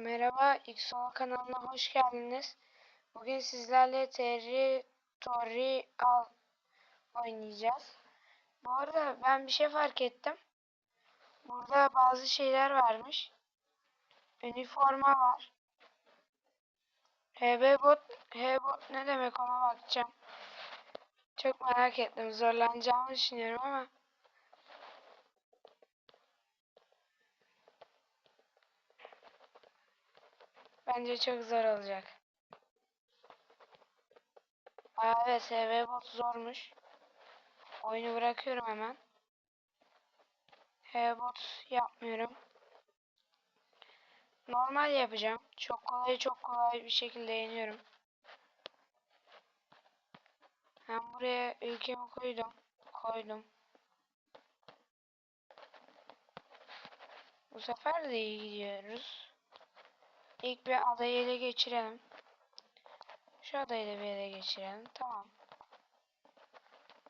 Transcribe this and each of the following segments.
Merhaba, XO kanalına hoş geldiniz. Bugün sizlerle Territorial oynayacağız. Bu arada ben bir şey fark ettim. Burada bazı şeyler varmış. Üniforma var. HB bot, HB bot ne demek ona bakacağım. Çok merak ettim. Zorlanacağımı düşünüyorum ama. Bence çok zor olacak. Aa, evet SV bot zormuş. Oyunu bırakıyorum hemen. H bot yapmıyorum. Normal yapacağım. Çok kolay çok kolay bir şekilde yeniyorum. Ben buraya ülkemi koydum. Koydum. Bu sefer de iyi gidiyoruz. İlk bir adayı ele geçirelim. Şu adayı da bir ele geçirelim. Tamam.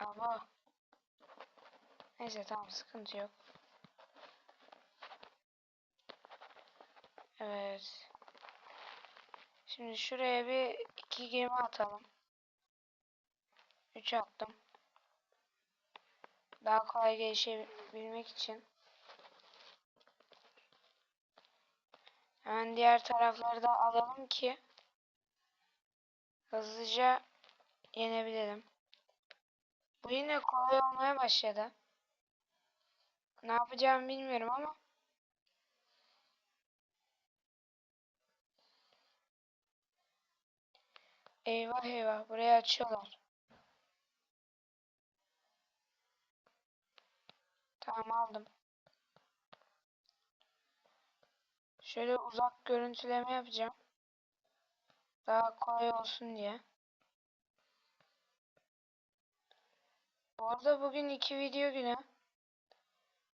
Aba. Neyse tamam sıkıntı yok. Evet. Şimdi şuraya bir iki gemi atalım. Üç attım. Daha kolay gelişebilmek için. Hemen diğer tarafları da alalım ki hızlıca yenebilelim. Bu yine kolay olmaya başladı. Ne yapacağımı bilmiyorum ama Eyvah eyvah burayı açıyorlar. Tamam aldım. Şöyle uzak görüntüleme yapacağım. Daha kolay olsun diye. Bu arada bugün iki video günü.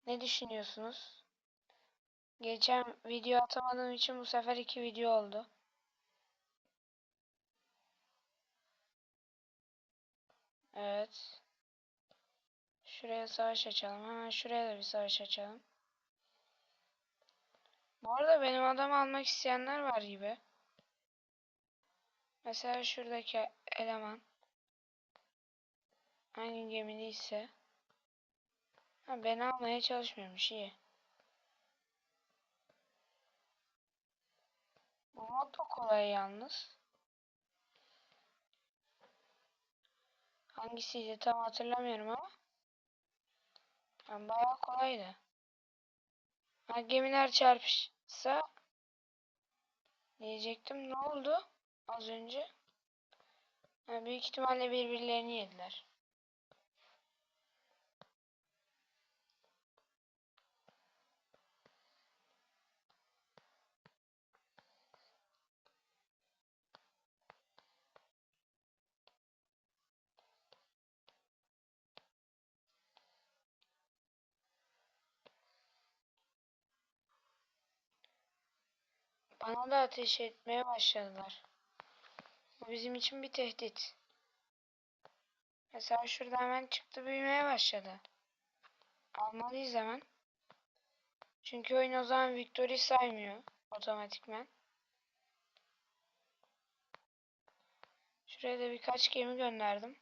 Ne düşünüyorsunuz? Geçen video atamadığım için bu sefer iki video oldu. Evet. Şuraya savaş açalım. Hemen şuraya da bir savaş açalım. Bu arada benim adam almak isteyenler var gibi. Mesela şuradaki eleman. Hangi gemideyse. Ha, beni almaya çalışmıyormuş iyi. Bu mod da kolay yalnız. Hangisiydi tam hatırlamıyorum ama. Yani bayağı kolaydı. Ha, gemiler çarpışsa diyecektim. Ne oldu az önce? Ha, büyük ihtimalle birbirlerini yediler. Bana da ateş etmeye başladılar. Bu bizim için bir tehdit. Mesela şurada hemen çıktı büyümeye başladı. Almalıyız hemen. Çünkü oyun o zaman victory saymıyor otomatikmen. Şuraya da birkaç gemi gönderdim.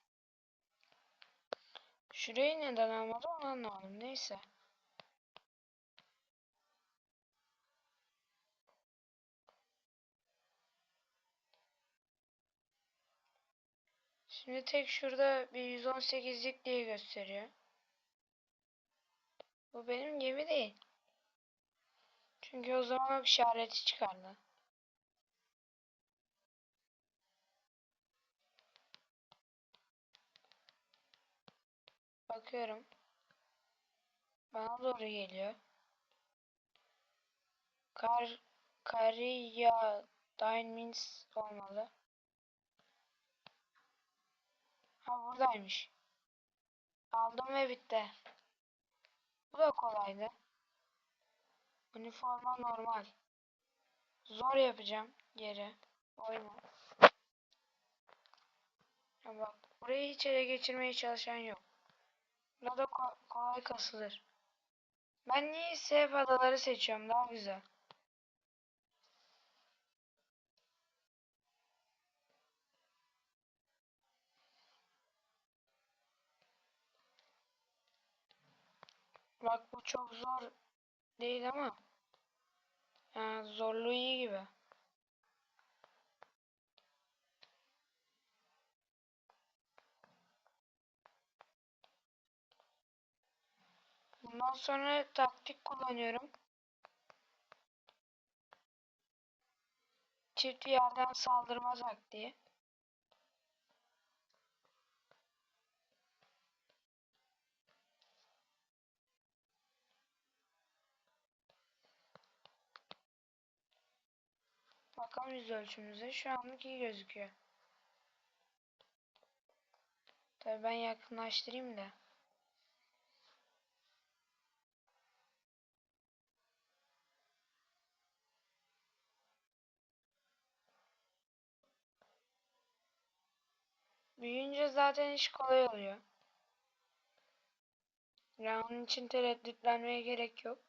Şurayı neden almadı onu anlamadım. Neyse. Şimdi tek şurada bir 118'lik diye gösteriyor. Bu benim gemi değil. Çünkü o zaman o işareti çıkardı. Bakıyorum. Bana doğru geliyor. Kar Kariya Diamonds olmalı. Ha buradaymış. Aldım ve bitti. Bu da kolaydı. Üniforma normal. Zor yapacağım geri. Oyna. Ya bak burayı hiç ele geçirmeye çalışan yok. Burada ko kolay kasılır. Ben niye hep adaları seçiyorum daha güzel. Bak bu çok zor değil ama. Yani zorluğu iyi gibi. Bundan sonra taktik kullanıyorum. Çift yerden saldırma taktiği. Bakalım yüz ölçümüze. Şu anlık iyi gözüküyor. Tabii ben yakınlaştırayım da. Büyüyünce zaten iş kolay oluyor. Yani onun için tereddütlenmeye gerek yok.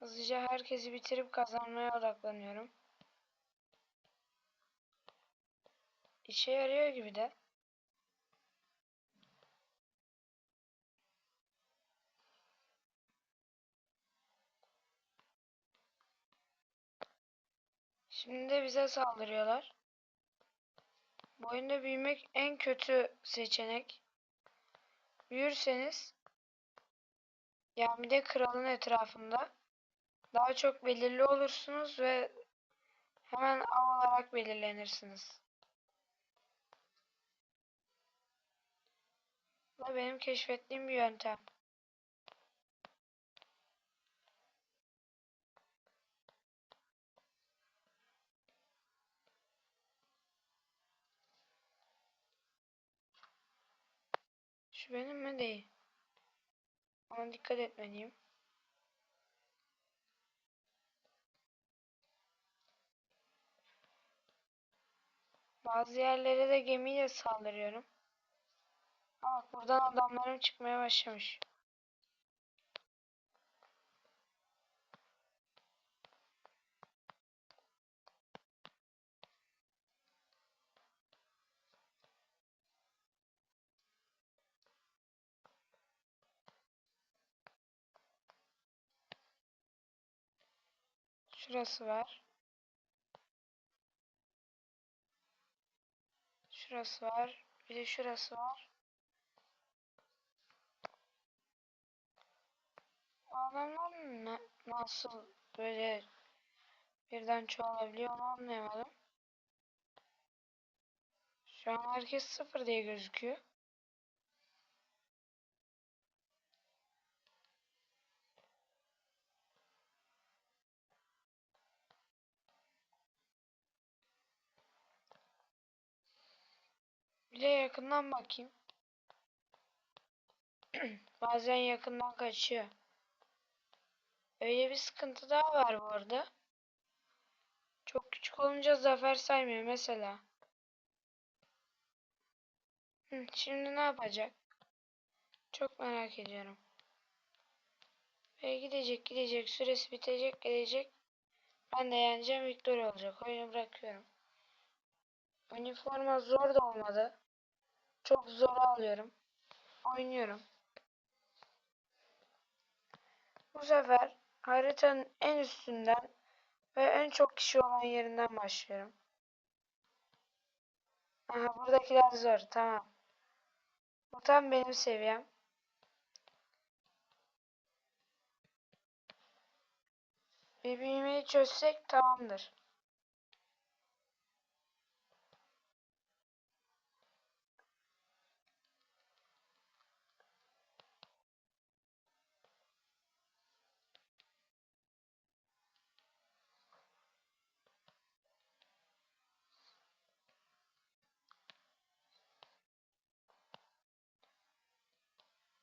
Hızlıca herkesi bitirip kazanmaya odaklanıyorum. İşe yarıyor gibi de. Şimdi de bize saldırıyorlar. Bu oyunda büyümek en kötü seçenek. Büyürseniz yani bir de kralın etrafında daha çok belirli olursunuz ve hemen av olarak belirlenirsiniz. Bu benim keşfettiğim bir yöntem. Şu benim mi değil. Ona dikkat etmeliyim. Bazı yerlere de gemiyle saldırıyorum. Ama buradan adamlarım çıkmaya başlamış. Şurası var. Şurası var. Bir de şurası var. Adamlar ne, nasıl böyle birden çoğalabiliyor onu anlayamadım. Şu an herkes sıfır diye gözüküyor. Bir de yakından bakayım. Bazen yakından kaçıyor. Öyle bir sıkıntı daha var bu arada. Çok küçük olunca zafer saymıyor mesela. Şimdi ne yapacak? Çok merak ediyorum. Ve gidecek gidecek süresi bitecek gelecek. Ben de yeneceğim Victory olacak. Oyunu bırakıyorum. Üniforma zor da olmadı. Çok zor alıyorum. Oynuyorum. Bu sefer haritanın en üstünden ve en çok kişi olan yerinden başlıyorum. Aha buradakiler zor. Tamam. Bu tam benim seviyem. Bir büyümeyi çözsek tamamdır.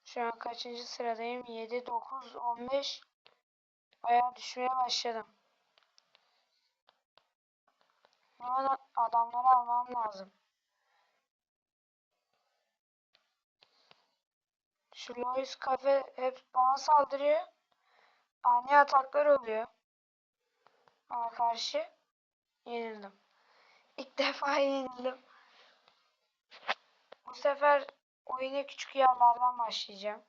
Şu an kaçıncı sıradayım? 7, 9, 15. Bayağı düşmeye başladım. Hemen adamları almam lazım. Şu Lois kafe hep bana saldırıyor. Ani ataklar oluyor. Bana karşı yenildim. İlk defa yenildim. Bu sefer oyuna küçük yerlerden başlayacağım.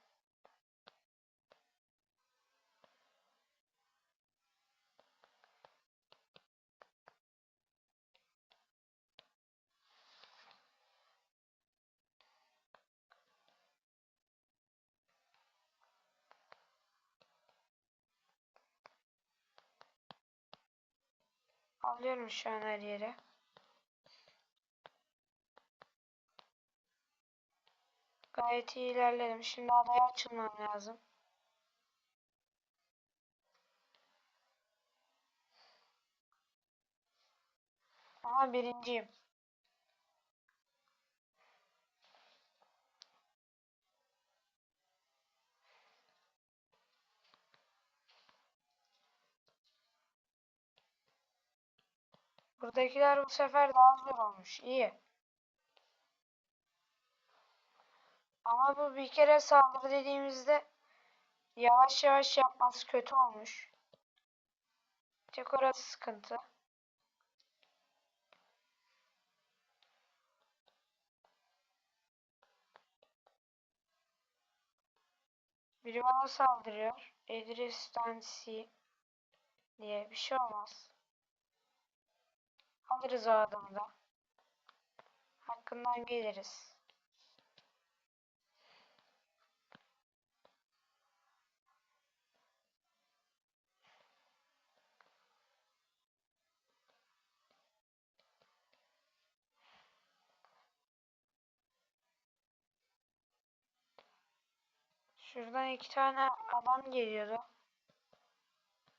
Alıyorum şu an her yere. Gayet iyi ilerledim. Şimdi adaya açılmam lazım. Aha birinciyim. Buradakiler bu sefer daha zor olmuş. İyi. Ama bu bir kere saldırı dediğimizde yavaş yavaş yapması kötü olmuş. Tek orası sıkıntı. Biri bana saldırıyor. Edristansi diye bir şey olmaz. Alırız o adamı da. Hakkından geliriz. Şuradan iki tane adam geliyordu.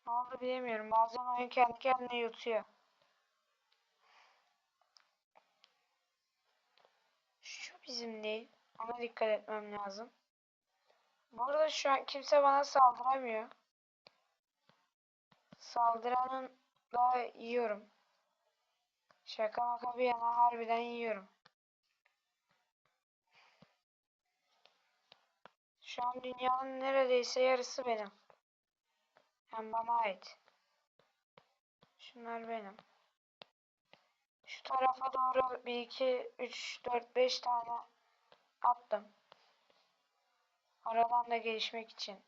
Ne oldu bilemiyorum. Bazen oyun kendi kendine yutuyor. Şu bizim değil. Ona dikkat etmem lazım. Bu arada şu an kimse bana saldıramıyor. Saldıranın da yiyorum. Şaka maka bir yana harbiden yiyorum. Şu an dünyanın neredeyse yarısı benim. Yani bana ait. Şunlar benim. Şu tarafa doğru 1, 2, 3, 4, 5 tane attım. Aradan da gelişmek için.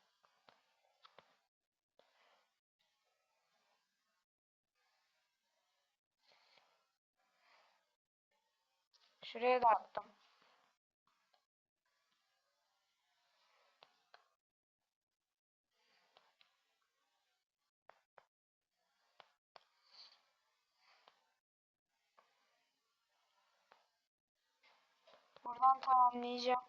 Şuraya da attım. Buradan tamamlayacağım.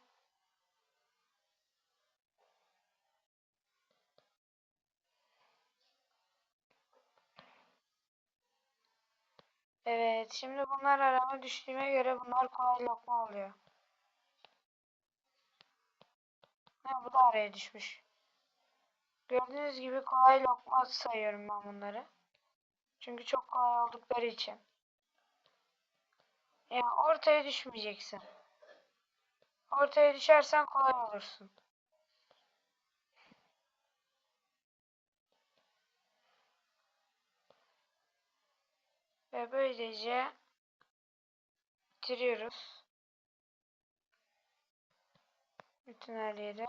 Evet, şimdi bunlar arama düştüğüme göre bunlar kolay lokma oluyor. Ha, bu da araya düşmüş. Gördüğünüz gibi kolay lokma sayıyorum ben bunları. Çünkü çok kolay oldukları için. Yani ortaya düşmeyeceksin. Ortaya düşersen kolay olursun. Ve böylece bitiriyoruz. Bütün her yeri.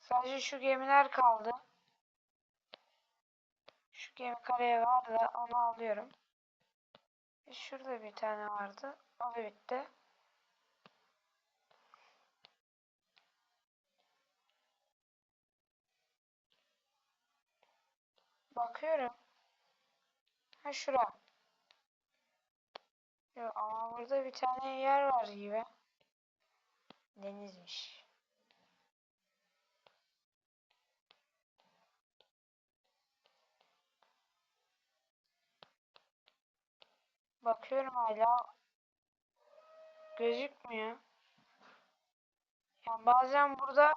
Sadece şu gemiler kaldı. Şu gemi kareye var da onu alıyorum. Şurada bir tane vardı. O da bitti. Bakıyorum. Ha şura. Yok ama burada bir tane yer var gibi. Denizmiş. Bakıyorum hala gözükmüyor. Yani bazen burada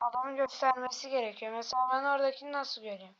adamı göstermesi gerekiyor. Mesela ben oradakini nasıl göreyim?